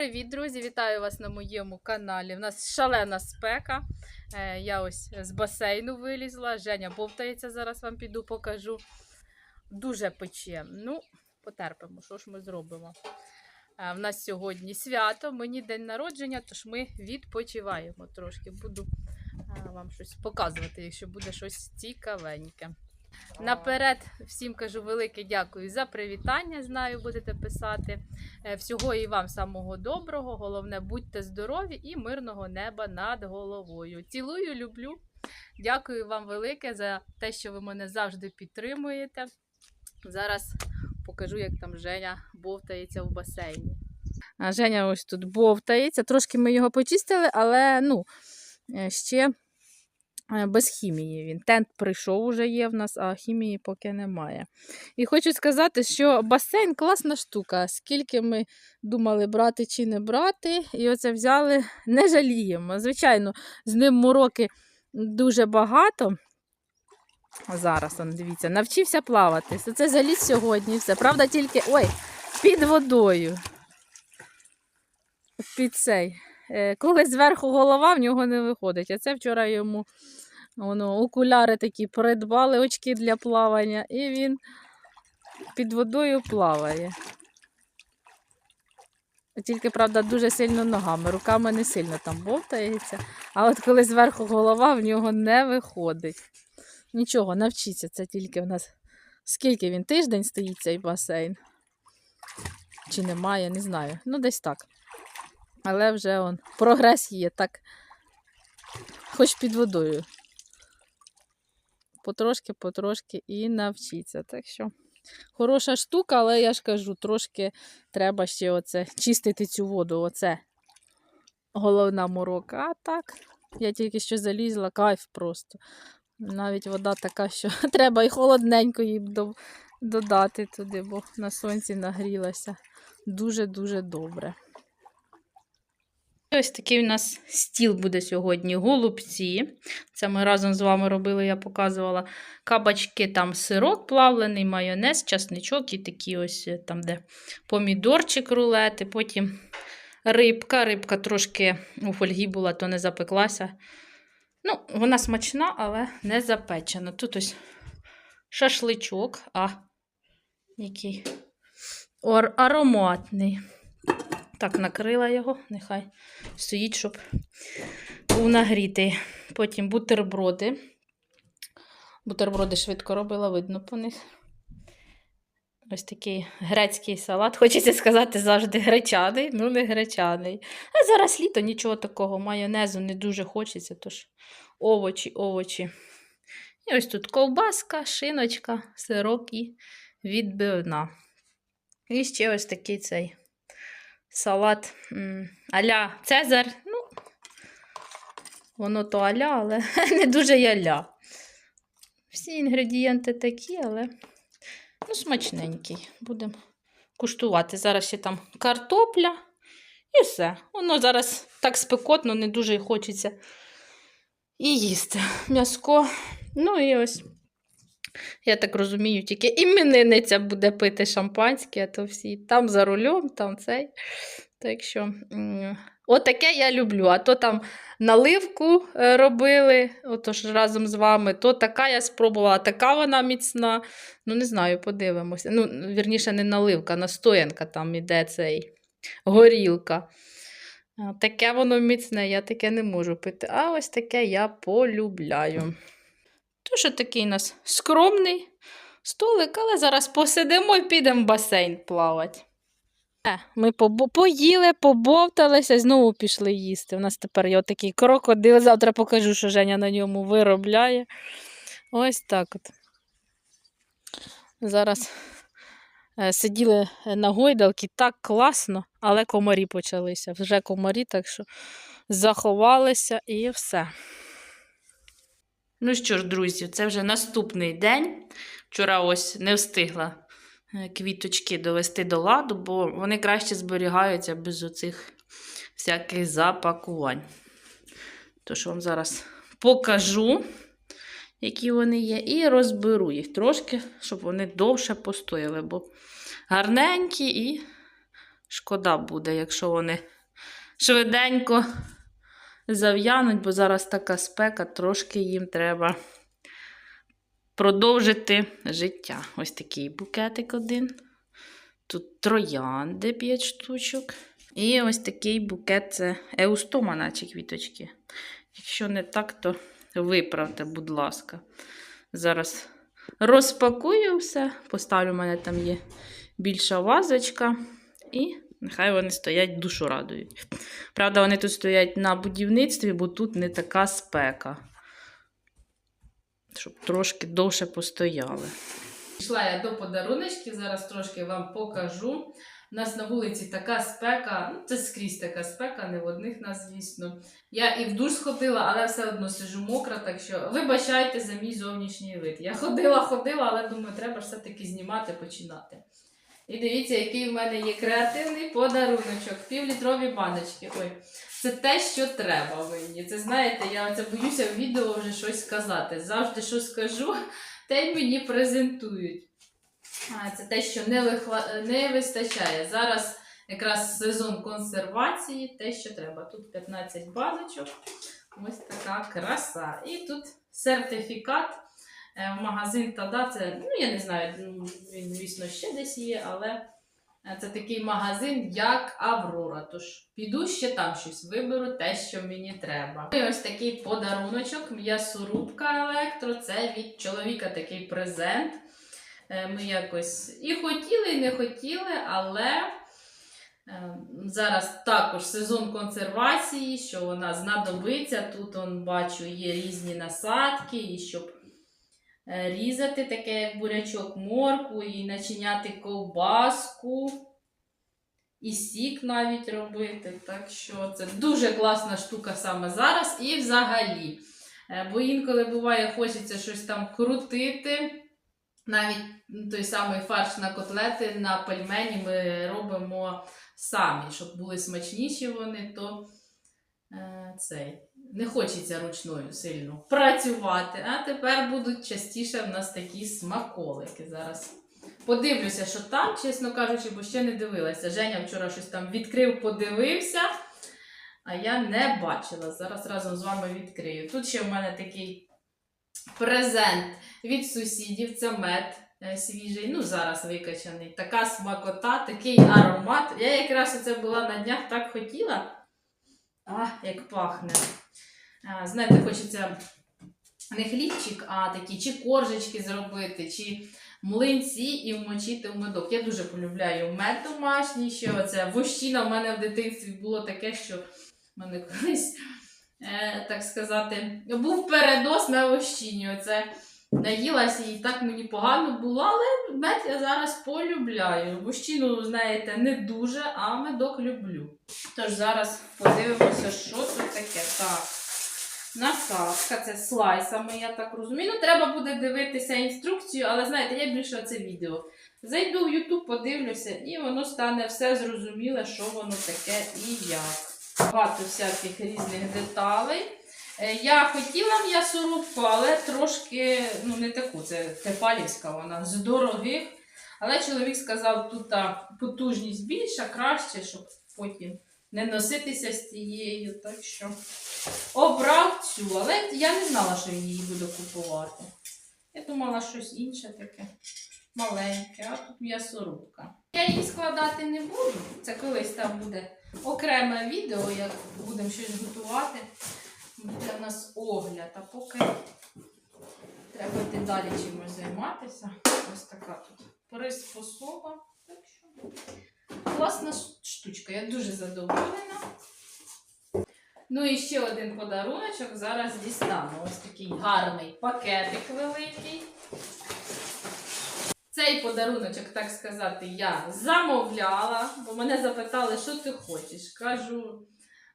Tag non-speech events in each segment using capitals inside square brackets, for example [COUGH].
Привіт, друзі! Вітаю вас на моєму каналі. У нас шалена спека. Е, Я ось з басейну вилізла. Женя бовтається, зараз вам піду покажу. Дуже пече. Ну, потерпимо, що ж ми зробимо. Е, В нас сьогодні свято, мені день народження, тож ми відпочиваємо трошки. Буду е, вам щось показувати, якщо буде щось цікавеньке. Наперед всім кажу велике дякую за привітання. Знаю, будете писати. Е, Всього і вам самого доброго. Головне, будьте здорові і мирного неба над головою. Цілую, люблю. Дякую вам велике за те, що ви мене завжди підтримуєте. Зараз покажу, як там Женя бовтається в басейні. Женя ось тут бовтається. Трошки ми його почистили, але ну, е, ще без хімії він. Тент прийшов уже є в нас, а хімії поки немає. І хочу сказати, що басейн класна штука. Скільки ми думали брати чи не брати, і оце взяли, не жаліємо. Звичайно, з ним мороки дуже багато. Зараз, он, дивіться, навчився плавати. Це заліз сьогодні. Все. Правда, тільки ой, під водою. Під цей. Е, Коли зверху голова, в нього не виходить. А це вчора йому воно, окуляри такі придбали, очки для плавання, і він під водою плаває. Тільки, правда, дуже сильно ногами, руками не сильно там бовтається. А от коли зверху голова, в нього не виходить. Нічого, навчіться, це тільки в нас. Скільки він тиждень стоїть цей басейн? Чи немає, не знаю. Ну, десь так. Але вже он, прогрес є, так. Хоч під водою. Потрошки, потрошки і навчіться. Так що хороша штука, але я ж кажу, трошки треба ще оце чистити цю воду. Оце головна морока. А так, я тільки що залізла, кайф просто. Навіть вода така, що [LAUGHS] треба і холодненько їй до- додати туди, бо на сонці нагрілася. Дуже-дуже добре. Ось такий у нас стіл буде сьогодні. Голубці. Це ми разом з вами робили, я показувала. Кабачки, там сирок плавлений, майонез, часничок і такі ось е, там, де помідорчик рулети. Потім рибка. Рибка трошки у фольгі була, то не запеклася. Ну, вона смачна, але не запечена. Тут ось шашличок, а який ароматний. Так, накрила його, нехай стоїть, щоб був нагрітий. Потім бутерброди. Бутерброди швидко робила, видно по них. Ось такий грецький салат. Хочеться сказати завжди гречаний, ну не гречаний. А зараз літо нічого такого, майонезу не дуже хочеться, тож овочі, овочі. І ось тут ковбаска, шиночка, сирок і відбивна. І ще ось такий цей салат аля Цезар. Ну, воно то аля, але [LAUGHS] не дуже й. Всі інгредієнти такі, але ну, смачненький. Будемо куштувати. Зараз ще там картопля і все. Воно зараз так спекотно, не дуже хочеться і їсти. М'яско. Ну і ось. Я так розумію, тільки іменинниця буде пити шампанське, а то всі там за рулем, там цей. Так що, отаке я люблю. А то там наливку е, робили, отож разом з вами, то така я спробувала, така вона міцна. Ну, не знаю, подивимося. Ну, вірніше, не наливка, настоянка там іде цей горілка. Таке воно міцне, я таке не можу пити. А ось таке я полюбляю. Тож такий у нас скромний столик, але зараз посидимо і підемо в басейн плавати. Е, Ми поїли, побовталися, знову пішли їсти. У нас тепер є такий крокодил. Завтра покажу, що Женя на ньому виробляє. Ось так от. Зараз е, сиділи на гойдалці, так класно, але комарі почалися. Вже комарі, так що заховалися і все. Ну що ж, друзі, це вже наступний день. Вчора ось не встигла е, квіточки довести до ладу, бо вони краще зберігаються без оцих всяких запакувань. Тож вам зараз покажу, які вони є, і розберу їх трошки, щоб вони довше постояли, бо гарненькі і Шкода буде, якщо вони швиденько зав'януть, бо зараз така спека, трошки їм треба продовжити життя. Ось такий букетик один. Тут троянди 5 штучок. І ось такий букет це еустома, наче квіточки. Якщо не так, то виправте, будь ласка. Зараз розпакую все. Поставлю, у мене там є більша вазочка. І нехай вони стоять, душу радують. Правда, вони тут стоять на будівництві, бо тут не така спека. Щоб трошки довше постояли. Пішла я до подаруночків, зараз трошки вам покажу. У нас на вулиці така спека, ну це скрізь така спека, не в одних нас, звісно. Я і в душ сходила, але все одно сижу мокра, так що вибачайте за мій зовнішній вид. Я ходила, ходила, але думаю, треба все-таки знімати, починати. І дивіться, який в мене є креативний подаруночок. Півлітрові баночки. Ой, це те, що треба мені. Це знаєте, я оце боюся в відео вже щось сказати. Завжди що скажу, [LAUGHS] те й мені презентують. А, Це те, що не, вихва... не вистачає. Зараз якраз сезон консервації, те, що треба. Тут 15 баночок. Ось така краса. І тут сертифікат магазин Тада. Це, ну я не знаю, він, звісно, ще десь є, але е, це такий магазин, як Аврора. Тож піду ще там щось виберу, те, що мені треба. І ось такий подаруночок, м'ясорубка електро. Це від чоловіка такий презент. Е, Ми якось і хотіли, і не хотіли, але е, зараз також сезон консервації, що вона знадобиться. Тут он, бачу, є різні насадки, і щоб е, різати таке, як бурячок морку, і начиняти ковбаску, і сік навіть робити. Так що це дуже класна штука саме зараз і взагалі. Е, Бо інколи буває, хочеться щось там крутити. Навіть той самий фарш на котлети на пельмені ми робимо самі, щоб були смачніші вони, то е, цей, не хочеться ручною сильно працювати. А тепер будуть частіше в нас такі смаколики. Зараз подивлюся, що там, чесно кажучи, бо ще не дивилася. Женя вчора щось там відкрив, подивився, а я не бачила. Зараз разом з вами відкрию. Тут ще в мене такий презент від сусідів. Це мед е, свіжий, ну зараз викачаний. Така смакота, такий аромат. Я якраз це була на днях так хотіла. А, як пахне. А, знаєте, хочеться не хлібчик, а такі чи коржечки зробити, чи млинці і вмочити в медок. Я дуже полюбляю мед домашній, що оце вощина в мене в дитинстві було таке, що в мене колись е, так сказати, був передос на ощині. Оце наїлася і так мені погано було, але мед я зараз полюбляю. Вощину, знаєте, не дуже, а медок люблю. Тож зараз подивимося, що тут таке. Так. Насадка, це слайсами, я так розумію. Ну, треба буде дивитися інструкцію, але знаєте, я більше оце відео. Зайду в YouTube, подивлюся, і воно стане все зрозуміле, що воно таке і як багато всяких різних деталей. Е, Я хотіла м'ясорубку, але трошки ну, не таку, це тефалівська вона з дорогих. Але чоловік сказав, тут потужність більша, краще, щоб потім не носитися з тією. Так що обрав цю, але я не знала, що він її буде купувати. Я думала, щось інше таке маленьке, а тут м'ясорубка. Я її складати не буду. Це колись там буде окреме відео, як будемо щось готувати. Буде в нас огляд, а поки треба йти далі чимось займатися. Ось така тут приспособа. Класна штучка, я дуже задоволена. Ну і ще один подаруночок зараз дістану. Ось такий гарний пакетик великий. Цей подаруночок, так сказати, я замовляла, бо мене запитали, що ти хочеш. Кажу,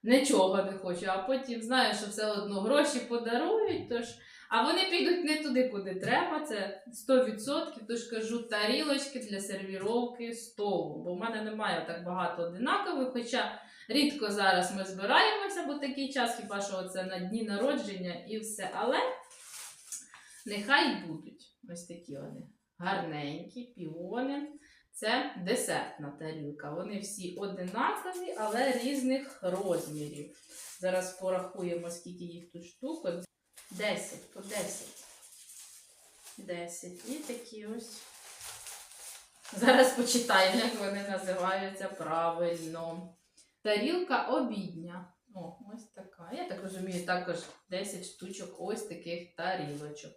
нічого не хочу, а потім знаю, що все одно гроші подарують, тож, а вони підуть не туди, куди треба. Це 100%. Тож кажу, тарілочки для сервіровки столу. Бо в мене немає так багато одинакових, хоча рідко зараз ми збираємося, бо такий час, хіба що це на дні народження і все. Але нехай будуть ось такі вони гарненькі, піони. Це десертна тарілка. Вони всі одинакові, але різних розмірів. Зараз порахуємо, скільки їх тут штук. От 10 по 10. 10. І такі ось. Зараз почитаємо, як вони називаються правильно. Тарілка обідня. О, ось така. Я так розумію, також 10 штучок ось таких тарілочок.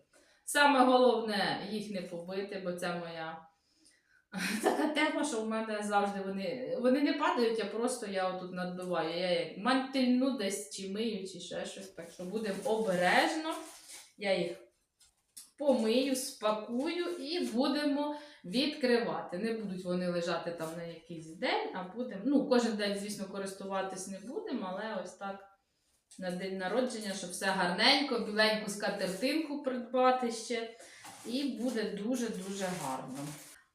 Саме головне їх не побити, бо це моя [LAUGHS] така тема, що в мене завжди вони, вони не падають, а просто я отут надбиваю. Я як мантильну десь чи мию, чи ще щось. Так що будемо обережно. Я їх помию, спакую і будемо відкривати. Не будуть вони лежати там на якийсь день, а будемо. Ну, кожен день, звісно, користуватись не будемо, але ось так на день народження, щоб все гарненько, біленьку скатертинку придбати ще. І буде дуже-дуже гарно.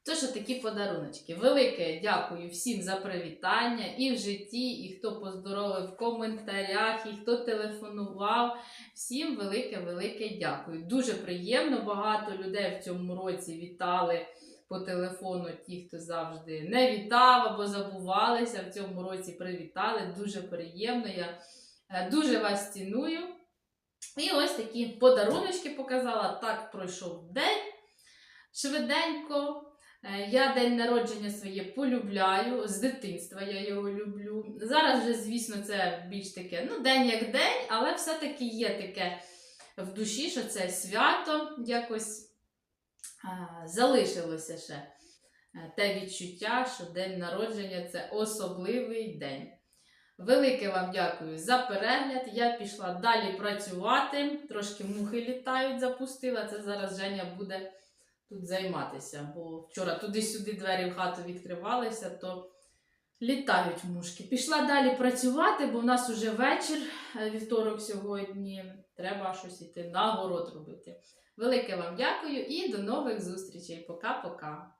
Тож такі подаруночки. Велике дякую всім за привітання і в житті, і хто поздоровив в коментарях, і хто телефонував. Всім велике-велике дякую. Дуже приємно. Багато людей в цьому році вітали по телефону. Ті, хто завжди не вітав або забувалися, в цьому році привітали. Дуже приємно. Я е, дуже вас ціную. І ось такі подаруночки показала. Так пройшов день швиденько. Е, Я день народження своє полюбляю, з дитинства я його люблю. Зараз вже, звісно, це більш таке, ну, день як день, але все-таки є таке в душі, що це свято якось а, залишилося ще е, те відчуття, що день народження це особливий день. Велике вам дякую за перегляд. Я пішла далі працювати. Трошки мухи літають, запустила. Це зараз Женя буде тут займатися. Бо вчора туди-сюди двері в хату відкривалися, то літають мушки. Пішла далі працювати, бо в нас уже вечір, е, вівторок сьогодні. Треба щось іти на город робити. Велике вам дякую і до нових зустрічей. Пока-пока.